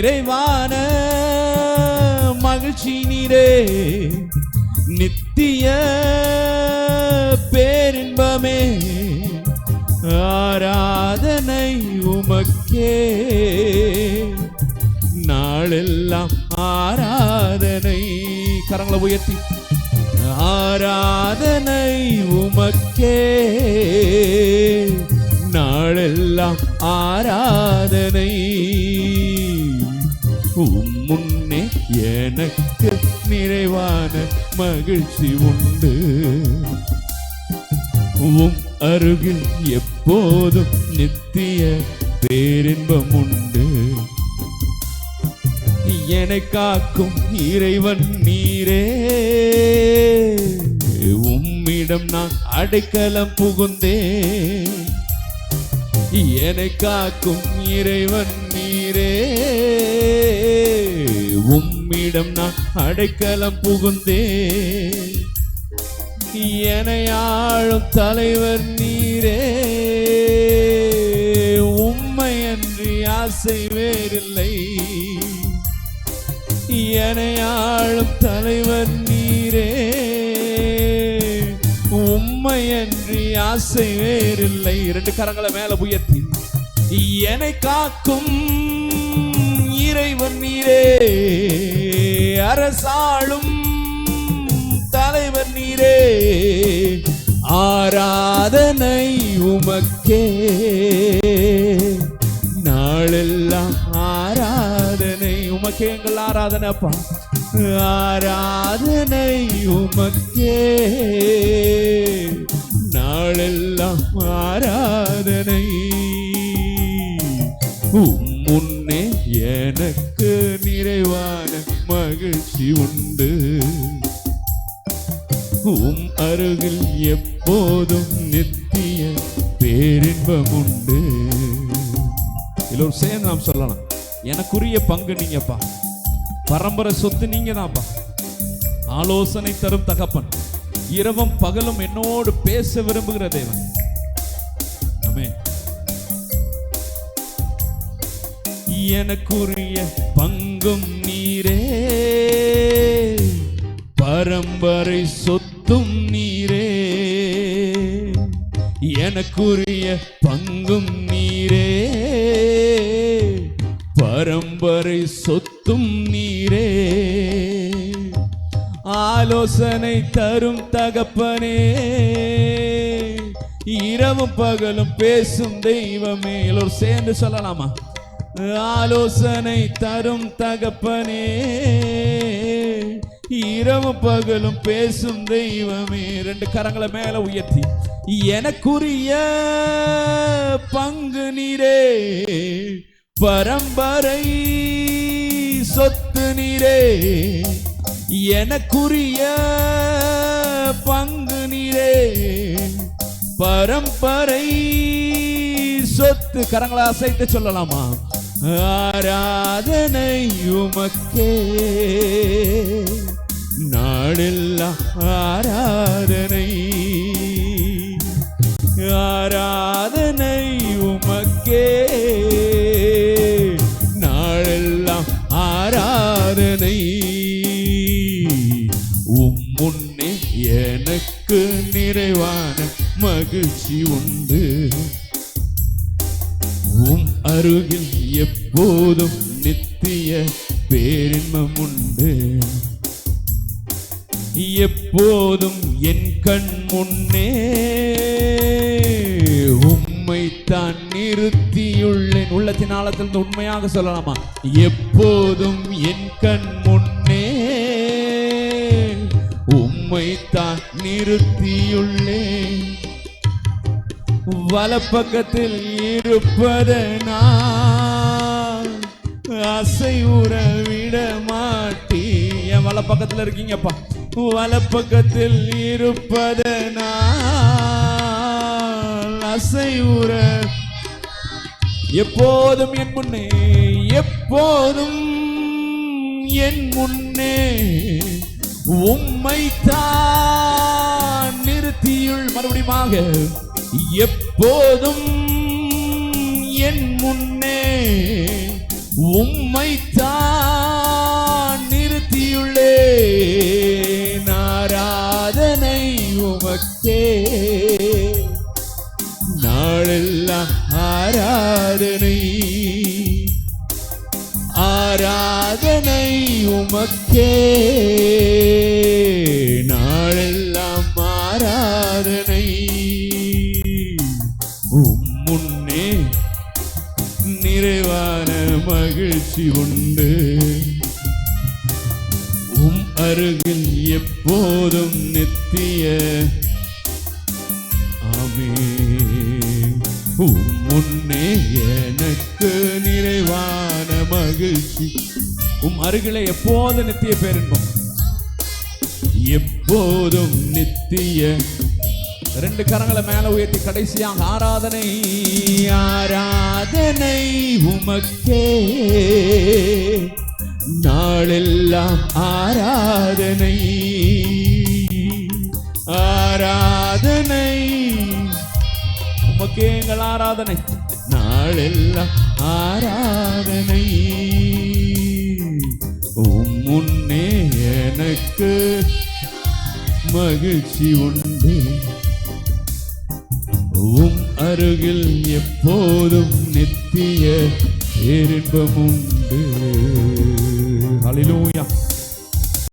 நிறைவான மகிழ்ச்சி நீரே. நித்திய பேரின்பமே. ஆராதனை உமக்கே. நாளெல்லாம் ஆராதனை. கரங்களை உயர்த்தி. ஆராதனை உமக்கே. நாளெல்லாம் ஆராதனை. உம் முன்னே எனக்கு நிறைவான மகிழ்ச்சி உண்டு. உம் அருகில் எப்போதும் நித்திய பேரின்பம் உண்டு. என்னை காக்கும் இறைவன் நீரே. உம்மிடம் நான் அடைக்கலம் புகுந்தேன். என்னை காக்கும் இறைவன் நீரே. உம்மிடம் நான் அடைக்கலம் புகுந்தேன். என்னை ஆளும் தலைவர் நீரே. உம்மை அன்றி ஆசை வேறில்லை. என்னை ஆளும் தலைவர் நீரே. உம்மை அன்றி ஆசை வேறில்லை. இரண்டு கரங்களை மேல உயர்த்தி. என்னை காக்கும் இறைவன் நீரே அரசாளும் தலைவன் நீரே ஆராதனை உமக்கே. நாளெல்லாம் ஆராதனை உமக்கே எங்கள் ஆராதனை அப்பா. ஆராதனை உமக்கே. நாளெல்லாம் ஆராதனை. உம் எனக்கு நிறைவான மகிழ்ச்சி உண்டு. உம் அருகில் எப்போதும் நித்திய பேரின்பம் உண்டு. எல்லோரும் சேர்ந்து நாம் சொல்லலாம். எனக்குரிய பங்கு நீங்கப்பா. பரம்பரை சொத்து நீங்க தான்ப்பா ஆலோசனை தரும் தகப்பன். இரவும் பகலும் என்னோடு பேச விரும்புகிற தேவன். அமே எனக்குரிய பங்கும் நீரே. பரம்பரை சொத்தும் நீரே. எனக்குரிய பங்கும் நீரே. பரம்பரை சொத்தும் நீரே. ஆலோசனை தரும் தகப்பனே. இரவும் பகலும் பேசும் தெய்வமே. எல்லோரும் சேர்ந்து சொல்லலாமா? ஆலோசனை தரும் தகப்பனே. இரவும் பகலும் பேசும் தெய்வமே. ரெண்டு கரங்களை மேல உயர்த்தி. எனக்குரிய பங்கு நீரே. பரம்பரை சொத்து நீரே. எனக்குரிய பங்கு நீரே. பரம்பரை சொத்து. கரங்களை அசைத்து சொல்லலாமா? ஆராதனை உமக்கே நாடெல்லாம் ஆராதனை. ஆராதனை உமக்கே நாளெல்லாம் ஆராதனை உம்முன்னே எனக்கு நிறைவான மகிழ்ச்சி உண்டு. உம் அருகில் எப்போதும் நித்திய பேரின்மம் உண்டு. எப்போதும் என் கண் முன்னே உம்மை தான் நிறுத்தியுள்ளேன். உள்ளத்தின் ஆழத்திலிருந்து உண்மையாக சொல்லலாமா? எப்போதும் என் கண் முன்னே உம்மை தான் நிறுத்தியுள்ளேன். வலப்பக்கத்தில் இருப்பதனா அசை விட மாட்டி. என் வலப்பக்கத்தில் இருக்கீங்கப்பா. வலப்பக்கத்தில் இருப்பதனா அசைவுற எப்போதும் என் முன்னே எப்போதும் என் முன்னே உம்மை நிறுத்தியுள் மறுபடியுமாக எப்போதும் என் முன்னே உம்மைத்தான் நிறுத்தியுள்ளே. நாராதனை உமக்கே. நாளெல்லாம் ஆராதனை ஆராதனை உமக்கே. அருகில் எப்போதும் நித்திய. ஆமே முன்னே எனக்கு நிறைவான மகிழ்ச்சி. உம் அருகில எப்போதும் நித்திய பேரின்பம்? எப்போதும் நித்திய. ரெண்டு கரங்களை மேல உயர்த்தி கடைசியாக ஆராதனை ஆராதனை உமக்கே. நாளெல்லாம் ஆராதனை. ஆராதனை. உமக்கே எங்கள் ஆராதனை. நாளெல்லாம் ஆராதனை. உம்முன்னே எனக்கு மகிழ்ச்சி உண்டு. உம் அருகில் எப்போதும் நித்திய பேரின்பம் உண்டு. Alleluia.